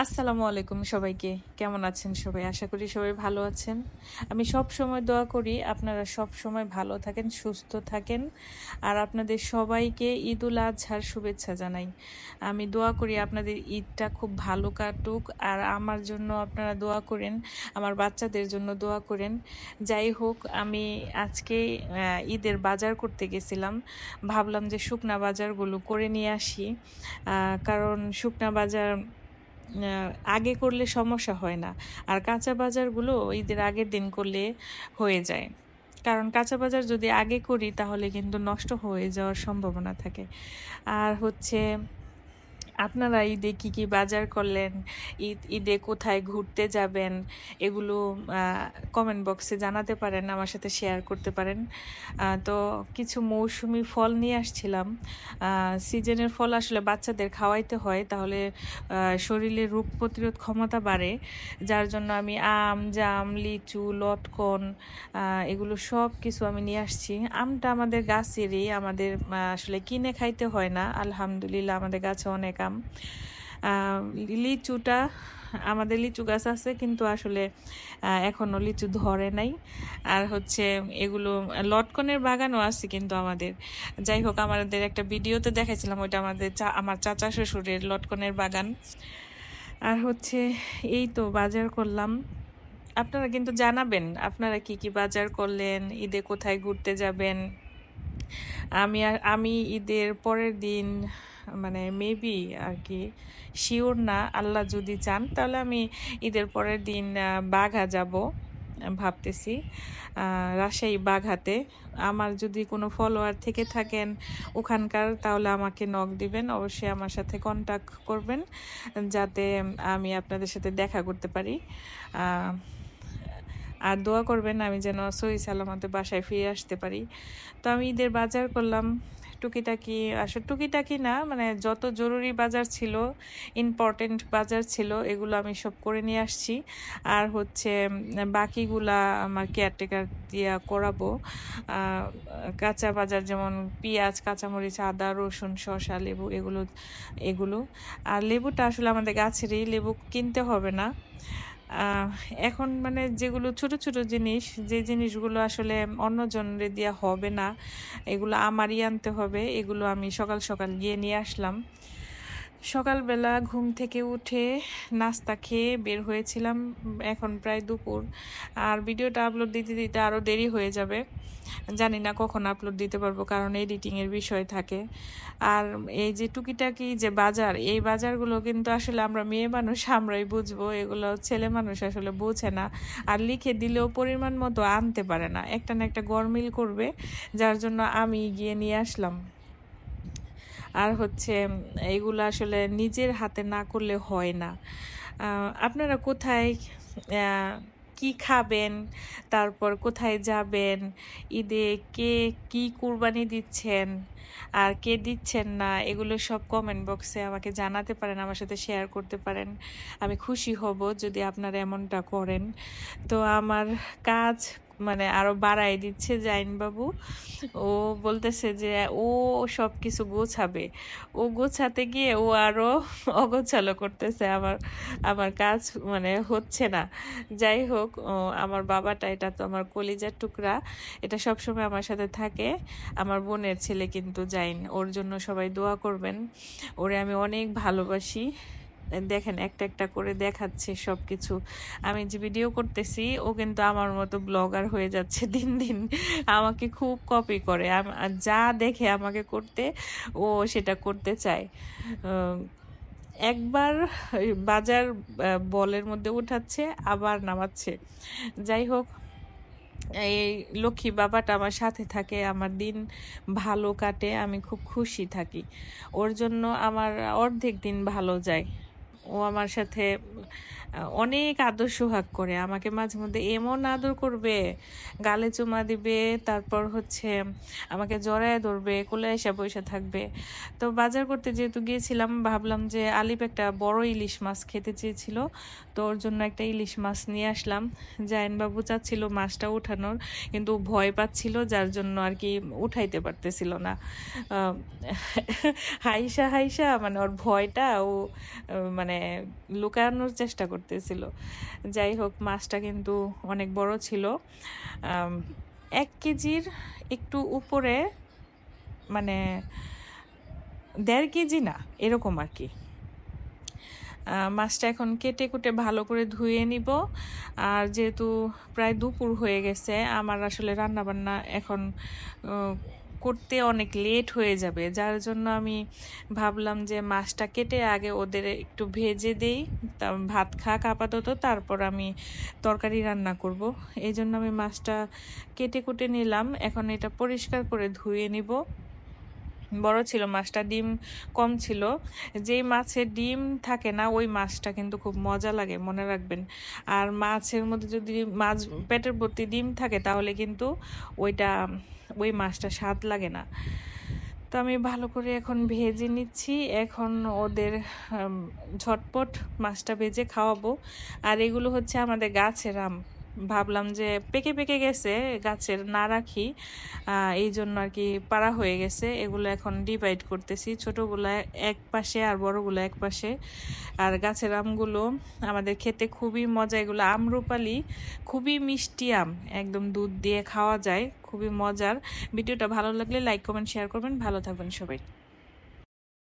আসসালামু আলাইকুম সবাইকে। কেমন আছেন সবাই? আশা করি সবাই ভালো আছেন। আমি সব সময় দোয়া করি, আপনারা সব সময় ভালো থাকেন, সুস্থ থাকেন। আর আপনাদের সবাইকে ঈদ উল আজহার শুভেচ্ছা জানাই। আমি দোয়া করি আপনাদের ঈদটা খুব ভালো কাটুক। আর আমার জন্য আপনারা দোয়া করেন, আমার বাচ্চাদের জন্য দোয়া করেন। যাই হোক, আমি আজকে ঈদের বাজার করতে গেছিলাম। ভাবলাম যে শুকনা বাজারগুলো করে নিয়ে আসি। কারণ শুকনা বাজার আগে করলে সমস্যা হয় না। আর কাঁচা বাজারগুলো ঈদের আগের দিন করলে হয়ে যায়। কারণ কাঁচা বাজার যদি আগে করি তাহলে কিন্তু নষ্ট হয়ে যাওয়ার সম্ভাবনা থাকে। আর হচ্ছে আপনারা ঈদে কি কি বাজার করলেন? ঈদ, ঈদে কোথায় ঘুরতে যাবেন? এগুলো কমেন্ট বক্সে জানাতে পারেন, আমার সাথে শেয়ার করতে পারেন। তো কিছু মৌসুমি ফল নিয়ে আসছিলাম। সিজনের ফল আসলে বাচ্চাদের খাওয়াইতে হয়, তাহলে শরীরে রোগ প্রতিরোধ ক্ষমতা বাড়ে। যার জন্য আমি আম, জাম, লিচু, লটকন এগুলো সব কিছু আমি নিয়ে আসছি। আমটা আমাদের গাছেরই, আমাদের আসলে কিনে খাইতে হয় না। আলহামদুলিল্লাহ, আমাদের গাছে অনেক আম লিচুটা আমাদের লিচু গাছ আছে কিন্তু আসলে আহ, এখনও লিচু ধরে নাই। আর হচ্ছে এগুলো লটকনের বাগানও আছে কিন্তু আমাদের। যাই হোক আমাদের একটা ভিডিওতে দেখাইছিলাম ওইটা আমাদের আমার চাচা শ্বশুরের লটকনের বাগান। আর হচ্ছে এই তো বাজার করলাম। আপনারা কিন্তু জানাবেন আপনারা কি কি বাজার করলেন ঈদে কোথায় ঘুরতে যাবেন? আমি আর আমি ঈদের পরের দিন মানে মেবি আর কি শিওর না, আল্লাহ যদি চান, তাহলে আমি ঈদের পরের দিন বাঘা যাব, ভাবতেছি। রাজশাহী বাঘাতে। আমার যদি কোনো ফলোয়ার থেকে থাকেন ওখানকার, তাহলে আমাকে নক দিবেন। অবশ্যই আমার সাথে কন্টাক্ট করবেন, যাতে আমি আপনাদের সাথে দেখা করতে পারি। আর দোয়া করবেন আমি যেন সহি সালামতে বাসায় ফিরে আসতে পারি। তো আমি ঈদের বাজার করলাম। টুকিটাকি, আসলে টুকিটাকি না মানে যত জরুরি বাজার ছিল ইম্পর্টেন্ট বাজার ছিল, এগুলো আমি সব করে নিয়ে আসছি। আর হচ্ছে, বাকিগুলা আমার কেয়ারটেকার দিয়া করাবো। কাঁচা বাজার যেমন পেঁয়াজ, কাঁচামরিচ, আদা, রসুন, শসা, লেবু, এগুলো এগুলো। আর লেবুটা আসলে আমাদের গাছেরই, লেবু কিনতে হবে না। এখন মানে যেগুলো ছোট ছোট জিনিস, যে জিনিসগুলো আসলে অন্যজনরে দেওয়া হবে না, এগুলো আমারই আনতে হবে, এগুলো আমি সকাল সকাল গিয়ে নিয়ে আসলাম। সকালবেলা ঘুম থেকে উঠে নাস্তা খেয়ে বের হয়েছিলাম। এখন প্রায় দুপুর। আর ভিডিওটা আপলোড দিতে দিতে আরও দেরি হয়ে যাবে। জানি না কখন আপলোড দিতে পারব, কারণ এডিটিংয়ের বিষয় থাকে। আর এই যে টুকিটাকি যে বাজার, এই বাজারগুলো কিন্তু আসলে আমরা মেয়ে মানুষ, আমরাই বুঝব। এগুলো ছেলে মানুষ আসলে বোঝে না। আর লিখে দিলেও পরিমাণ মতো আনতে পারে না। একটা না একটা গরমিল করবে, যার জন্য আমি গিয়ে নিয়ে আসলাম। আর হচ্ছে, এগুলো আসলে নিজের হাতে না করলে হয় না। আপনারা কোথায় কি খাবেন, তারপর কোথায় যাবেন, ঈদে কে কি কুরবানি দিচ্ছেন, আর কে দিচ্ছেন না, এগুলো সব কমেন্ট বক্সে আমাকে জানাতে পারেন, আমার সাথে শেয়ার করতে পারেন। আমি খুশি হব যদি আপনারা এমনটা করেন। তো আমার কাজ মানে আরও বাড়াই দিচ্ছে জাইন বাবু ও বলতেছে যে ও সব কিছু গোছাবে। ও গোছাতে গিয়ে ও আরও অগোছালো করতেছে। আমার আমার কাজ মানে হচ্ছে না। যাই হোক আমার বাবাটা, এটা তো আমার কলিজার টুকরা। এটা সব সময় আমার সাথে থাকে। আমার বোনের ছেলে কিন্তু যাইন ওর জন্য সবাই দোয়া করবেন। ওরে আমি অনেক ভালোবাসি। দেখেন, একটা একটা করে দেখাচ্ছে সব কিছু আমি যে ভিডিও করতেছি, ও কিন্তু আমার মতো ব্লগার হয়ে যাচ্ছে দিন দিন। আমাকে খুব কপি করে। যা দেখে আমাকে করতে, ও সেটা করতে চায়। একবার বাজার বলের মধ্যে উঠাচ্ছে, আবার নামাচ্ছে। যাই হোক, এই লক্ষ্মী বাবাটা আমার সাথে থাকে, আমার দিন ভালো কাটে, আমি খুব খুশি থাকি। ওর জন্য আমার অর্ধেক দিন ভালো যায়। ও আমার সাথে অনেক আদর সোহাগ করে। আমাকে মাঝে মধ্যে এমন আদর করবে গালে চুমা দিবে তারপর হচ্ছে আমাকে জড়ায় ধরবে কোলে এসে বসে থাকবে। তো বাজার করতে যেহেতু গিয়েছিলাম ভাবলাম যে আলিপ একটা বড় ইলিশ মাছ খেতে চেয়েছিল। তো ওর জন্য একটা ইলিশ মাছ নিয়ে আসলাম। জায়ন বাবু চাচ্ছিল মাছটা উঠানোর কিন্তু ভয় পাচ্ছিল যার জন্য আর কি উঠাইতে পারতেছিল না। হাইসা হাইসা মানে ওর ভয়টা ও আহ, মানে লুকানোর চেষ্টা করতেছিল। যাই হোক, মাছটা কিন্তু অনেক বড় ছিল। এক কেজির একটু উপরে মানে দেড় কেজি না, এরকম আর কি। মাছটা এখন কেটে কুটে ভালো করে ধুয়ে নিব। আর যেহেতু প্রায় দুপুর হয়ে গেছে, আমার আসলে রান্না বান্না এখন করতে অনেক লেট হয়ে যাবে। যার জন্য আমি ভাবলাম যে মাছটা কেটে আগে ওদের একটু ভেজে দেই ভাত খাক আপাতত, তারপর আমি তরকারি রান্না করব। এই জন্য আমি মাছটা কেটে কুটে নিলাম। এখন এটা পরিষ্কার করে ধুয়ে নিব। বড় ছিল, মাছটা ডিম কম ছিল। যেই মাছের ডিম থাকে না, ওই মাছটা কিন্তু খুব মজা লাগে, মনে রাখবেন। আর মাছের মধ্যে যদি মাছ, পেটের ভর্তি ডিম থাকে, তাহলে কিন্তু ওইটা, ওই মাছটা স্বাদ লাগে না। তো আমি ভালো করে এখন ভেজে নিচ্ছি। এখন ওদের ঝটপট মাছটা ভেজে খাওয়াবো। আর এগুলো হচ্ছে আমাদের গাছের আম। ভাবলাম যে পেকে পেকে গেছে গাছের না রাখি এই জন্য আর কি পাড়া হয়ে গেছে। এগুলো এখন ডিভাইড করতেছি, ছোটোগুলো এক পাশে আর বড়গুলো এক পাশে। আর গাছের আমগুলো আমাদের খেতে খুবই মজা, এগুলো আমরুপালি খুবই মিষ্টি আম, একদম দুধ দিয়ে খাওয়া যায়, খুবই মজার। ভিডিওটা ভালো লাগলে লাইক কমেন্ট শেয়ার করবেন। ভালো থাকবেন সবাই।